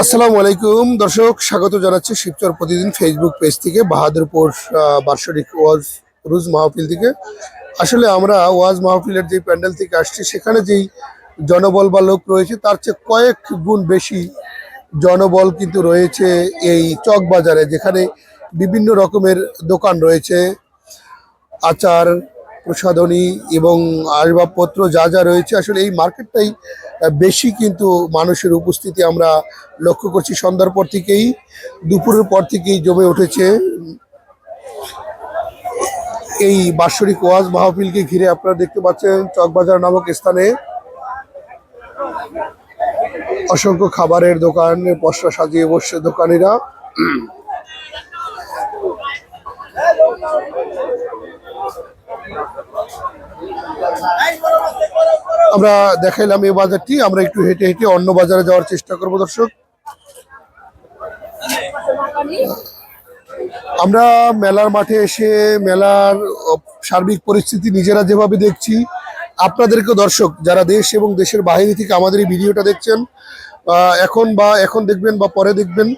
আসসালামু আলাইকুম। দর্শক, স্বাগত জানাচ্ছি শিবচর প্রতিদিন ফেসবুক পেজ থেকে, বাহাদুরপুর বার্ষিক ওয়াজ রুজ মাহফিল থেকে। আসলে আমরা ওয়াজ মাহফিলের যে প্যান্ডেল থেকে আসছি, সেখানে যেই জনবল বা লোক রয়েছে, তার চেয়ে কয়েক গুণ বেশি জনবল কিন্তু রয়েছে এই চক বাজারে যেখানে বিভিন্ন রকমের দোকান রয়েছে, আচার প্রসাধনী এবং আসবাবপত্র যা যা রয়েছে, আসলে এই মার্কেটটাই বেশি কিন্তু মানুষের উপস্থিতি আমরা লক্ষ্য করছি। সন্ধ্যার পর থেকেই, দুপুরের পর থেকেই জমে উঠেছে। এই বাৎসরিক ওয়াজ মাহফিলকে ঘিরে আপনারা দেখতে পাচ্ছেন চকবাজার নামক স্থানে অসংখ্য খাবারের দোকান পশরা সাজিয়ে বসছে দোকানিরা। আমরা দেখাইলাম এই বাজারটি, আমরা একটু হেঁটে হেঁটে অন্য বাজারে যাওয়ার চেষ্টা করব, দর্শক। আমরা মেলার মাঠে এসে, মেলার সার্বিক পরিস্থিতি নিজেরা যেভাবে দেখছি, আপনাদেরকে দর্শক, যারা দেশ এবং দেশের বাইরে থেকে আমাদের এই ভিডিওটা দেখছেন এখন বা এখন দেখবেন বা পরে দেখবেন,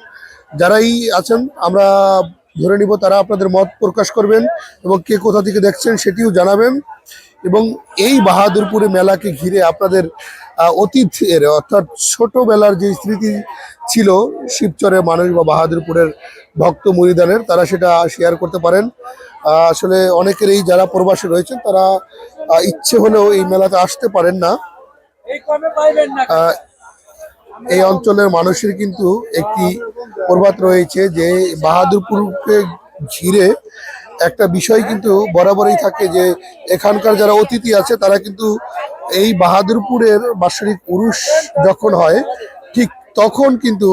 যারাই আছেন, আমরা ধরে নিব তারা আপনাদের মত প্রকাশ করবেন এবং কে কোথা থেকে দেখছেন সেটিও জানাবেন। এবং এই বাহাদুরপুরে মেলাকে ঘিরে আপনাদের অতীতের অর্থাৎ ছোটোবেলার যে স্মৃতি ছিল শিবচরের মানুষ বা বাহাদুরপুরের ভক্ত মুরিদানের তারা সেটা শেয়ার করতে পারেন। আসলে অনেকের এই যারা প্রবাসী রয়েছেন তারা ইচ্ছে হলেও এই মেলাতে আসতে পারেন না। এই অঞ্চলের মানুষের কিন্তু একটি প্রবাদ রয়েছে যে বাহাদুরপুরকে ঘিরে একটা বিষয় কিন্তু বরাবরই থাকে যে এখানকার যারা অতিথি আছে, তারা কিন্তু এই বাহাদুরপুরের বাৎসরিক পুরুষ যখন হয়, ঠিক তখন কিন্তু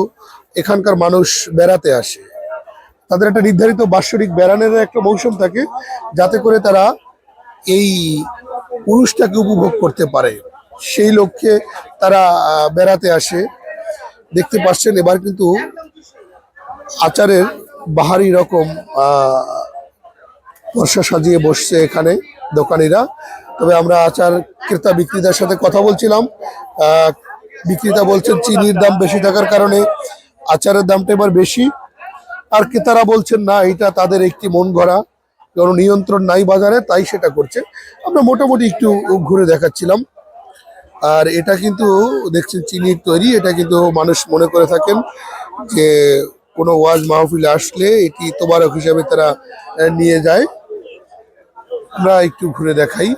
এখানকার মানুষ বেড়াতে আসে। তাদের একটা নির্ধারিত বাৎসরিক বেড়ানোর একটা মৌসুম থাকে, যাতে করে তারা এই পুরুষটাকে উপভোগ করতে পারে। সেই লক্ষ্যে তারা বেড়াতে আসে। দেখতে পাচ্ছেন, এবার কিন্তু আচারের বাহারি রকম বর্ষা সাজিয়ে বসছে এখানে দোকানিরা। তবে আমরা আচার ক্রেতা বিক্রেতার সাথে কথা বলছিলাম। বিক্রেতা বলছেন, চিনির দাম বেশি থাকার কারণে আচারের দামটা এবার বেশি। আর ক্রেতারা বলছেন, না, এটা তাদের একটি মন গড়া, কোনো নিয়ন্ত্রণ নাই বাজারে, তাই সেটা করছে। আমরা মোটামুটি একটু ঘুরে দেখাচ্ছিলাম। আর এটা কিন্তু দেখছেন চিনির তৈরি, এটা কিন্তু মানুষ মনে করে থাকেন যে কোনো ওয়াজ মাহফিলে আসলে এটি তোবারক হিসাবে তারা নিয়ে যায়। আমরা একটু ঘুরে দেখাই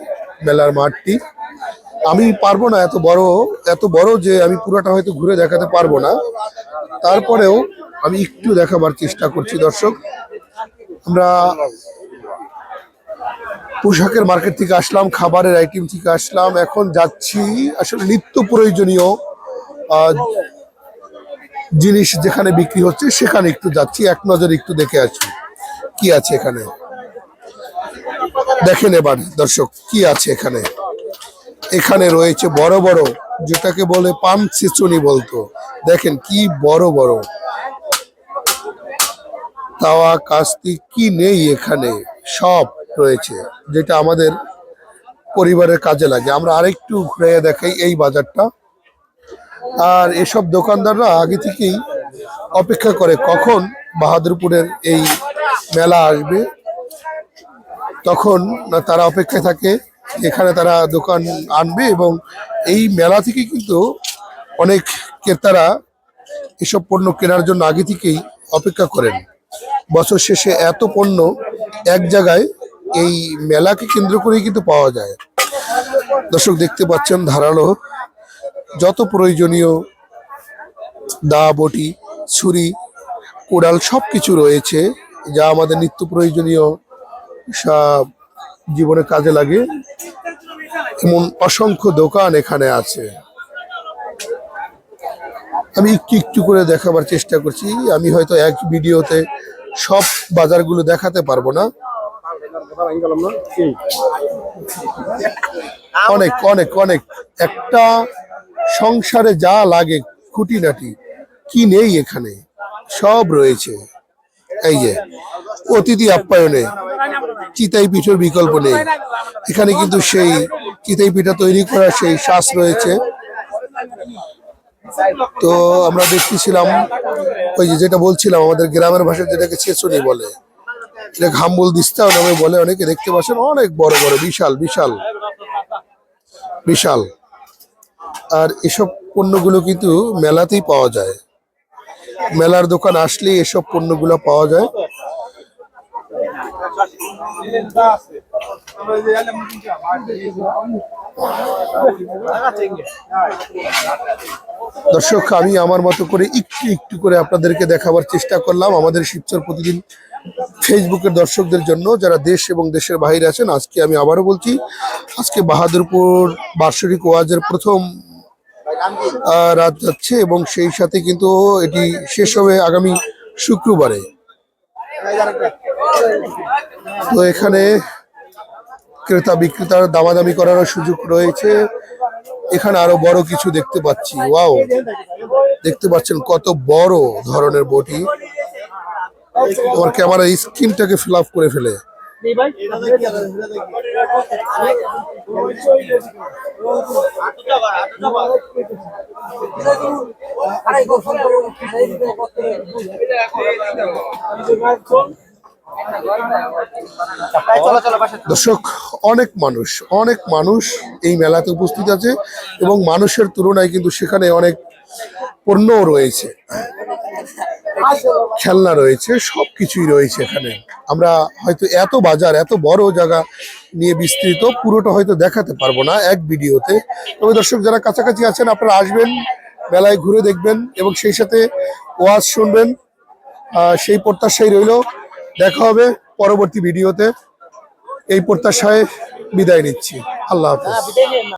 মেলার মাঠটি। আমি পারব না এত বড় এত বড় যে আমি পুরোটা হয়তো ঘুরে দেখাতে পারব না। তারপরেও আমি একটু দেখাবার চেষ্টা করছি দর্শক। আমরা পোশাকের মার্কেট থেকে আসলাম, খাবারের আইটেম থেকে আসলাম। এখন যাচ্ছি, আসলে নিত্য প্রয়োজনীয় জিনিস যেখানে বিক্রি হচ্ছে, সেখানে একটু যাচ্ছি। এক নজরে একটু দেখে আসি, কি আছে এখানে। দেখেন এবার, দর্শক, কি আছে এখানে। এখানে রয়েছে বড় বড়, যেটাকে বলে পান ছেচুনি বলতো। দেখেন কি বড় বড়। তাওয়া, কাস্তি, কি নেই এখানে? সব। রয়েছে, যেটা আমাদের পরিবারের কাজে লাগে। আমরা আরেকটু ঘুরে দেখাই এই বাজারটা। আর এসব দোকানদাররা আগে থেকেই অপেক্ষা করে কখন বাহাদুরপুরের এই মেলা আসবে, তখন তারা অপেক্ষায় থাকে এখানে তারা দোকান আনবে এবং এই মেলা থেকে কিন্তু অনেক ক্রেতারা এসব পণ্য কেনার জন্য আগে থেকেই অপেক্ষা করেন। বছর শেষে এত পণ্য এক জায়গায় এই মেলাকে কেন্দ্র করেই কিন্তু পাওয়া যায়। দর্শক দেখতে পাচ্ছেন ধারালো যত প্রয়োজনীয় দা, বটি, ছুরি, কোড়াল সব কিছু রয়েছে, যা আমাদের নিত্য প্রয়োজনীয় জীবনে কাজে লাগে। এমন অসংখ্য দোকান এখানে আছে। আমি একটু একটু করে দেখাবার চেষ্টা করছি। আমি হয়তো এক ভিডিওতে সব বাজারগুলো দেখাতে পারব না। অনেক অনেক অনেক। একটা সংসারে যা লাগে খুঁটিনাটি, কি নেই এখানে? সব রয়েছে। এই যে, অতিথি আপ্যায়নে চিতাই পিঠের বিকল্প নেই। এখানে কিন্তু সেই চিতাই পিঠা তৈরি করার সেই শ্বাস রয়েছে। তো আমরা দেখতেছিলাম, ওই যে যেটা বলছিলাম, আমাদের গ্রামের ভাষায় যেটাকে ছেচুনি বলে। এটা ঘাম্বুল দিস্তাও নামে বলে অনেকে দেখতে পাচ্ছেন, অনেক বড় বড়, বিশাল বিশাল। বিশাল। আর এসব পণ্যগুলো কিন্তু মেলাতেই পাওয়া যায়। মেলার দোকান আসলেই এসব পণ্যগুলো পাওয়া যায়। দর্শক, আমি আমার মতো করে একটু একটু করে আপনাদেরকে দেখাবার চেষ্টা করলাম। আমাদের শিবচর প্রতিদিন ফেসবুকের দর্শকদের জন্য যারা দেশ এবং দেশের বাইরে আছেন, আজকে আমি আবারও বলছি, আজকে বাহাদুরপুর বার্ষিক ওয়াজের প্রথম রাত যাচ্ছে এবং সেই সাথে কিন্তু এটি শেষ হবে আগামী শুক্রবারে। তো এখানে ক্রেতা বিক্রেতার দামাদামি করার সুযোগ রয়েছে। এখানে আরও বড় কিছু দেখতে পাচ্ছি। ওয়াও! দেখতে পাচ্ছেন কত বড় ধরনের বটি। তোমার ক্যামেরা স্ক্রিনটাকে ফিল আপ করে ফেলে। দর্শক, অনেক মানুষ অনেক মানুষ এই মেলাতে উপস্থিত আছে এবং মানুষের তুলনায় কিন্তু সেখানে অনেক পণ্যও রয়েছে। খেলনা রয়েছে সব কিছুই রয়েছে এখানে। আমরা হয়তো এত বাজার, এত বড় জায়গা নিয়ে বিস্তৃত, পুরোটা হয়তো দেখাতে পারব না এক ভিডিওতে। তবে দর্শক যারা কাছাকাছি আছেন, আপনারা আসবেন, মেলায় ঘুরে দেখবেন এবং সেই সাথে ওয়াজ শুনবেন। সেই প্রত্যাশাই রইল। দেখা হবে পরবর্তী ভিডিওতে। এই প্রত্যাশায় বিদায় নিচ্ছি। আল্লাহ হাফেজ।